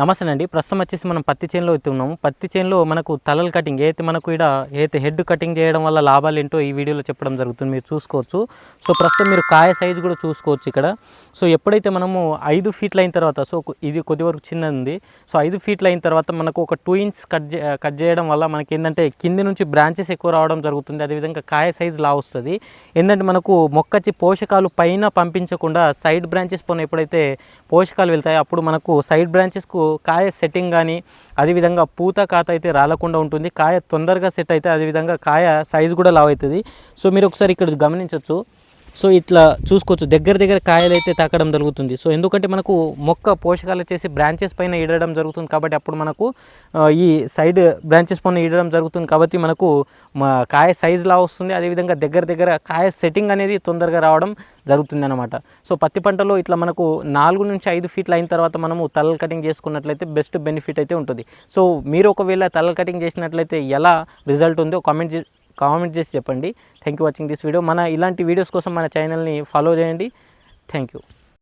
నమస్తే అండి. ప్రస్తుతం వచ్చేసి మనం పత్తి చేనులో అయితే ఉన్నాము పత్తి చేనులో మనకు తలల కటింగ్ ఏదైతే మనకు ఇక్కడ ఏదైతే హెడ్ కటింగ్ చేయడం వల్ల లాభాలు ఏంటో ఈ వీడియోలో చెప్పడం జరుగుతుంది. మీరు చూసుకోవచ్చు. సో ప్రస్తుతం మీరు కాయ సైజు కూడా చూసుకోవచ్చు ఇక్కడ. సో ఎప్పుడైతే మనము ఐదు ఫీట్లు అయిన తర్వాత సో ఇది కొద్ది వరకు చిన్నది. ఉంది సో ఐదు ఫీట్లు అయిన తర్వాత మనకు ఒక టూ ఇంచ్ కట్ కట్ చేయడం వల్ల మనకి ఏంటంటే కింది నుంచి బ్రాంచెస్ ఎక్కువ రావడం జరుగుతుంది. అదేవిధంగా కాయ సైజు లా వస్తుంది. ఏంటంటే మనకు మొక్కచ్చి పోషకాలు పైన పంపించకుండా సైడ్ బ్రాంచెస్ పోయిన ఎప్పుడైతే పోషకాలు వెళ్తాయి. అప్పుడు మనకు సైడ్ బ్రాంచెస్కు కాయ సెట్టింగ్ కానీ అదేవిధంగా పూత కాత అయితే రాలకుండా ఉంటుంది. కాయ తొందరగా సెట్ అయితే అదేవిధంగా కాయ సైజు కూడా లావ్ అవుతుంది. సో మీరు ఒకసారి ఇక్కడ గమనించవచ్చు సో ఇట్లా చూసుకోవచ్చు. దగ్గర దగ్గర కాయలు అయితే తాకడం జరుగుతుంది. సో ఎందుకంటే మనకు మొక్క పోషకాలు వచ్చేసి బ్రాంచెస్ పైన ఇడడం జరుగుతుంది కాబట్టి అప్పుడు మనకు ఈ సైడ్ బ్రాంచెస్ పైన ఇడడం జరుగుతుంది కాబట్టి మనకు మా కాయ సైజులా వస్తుంది. అదేవిధంగా దగ్గర దగ్గర కాయ సెట్టింగ్ అనేది తొందరగా రావడం జరుగుతుంది అనమాట సో పత్తి పంటలో ఇట్లా మనకు నాలుగు నుంచి ఐదు ఫీట్లు అయిన తర్వాత మనము తలలు కటింగ్ చేసుకున్నట్లయితే బెస్ట్ బెనిఫిట్ అయితే ఉంటుంది. సో మీరు ఒకవేళ తలలు కటింగ్ చేసినట్లయితే ఎలా రిజల్ట్ ఉందో కామెంట్ కామెంట్ చేసి చెప్పండి. Thank you watching this video మన ఇలాంటి వీడియోస్ కోసం మన ఛానల్ని ఫాలో చేయండి. Thank you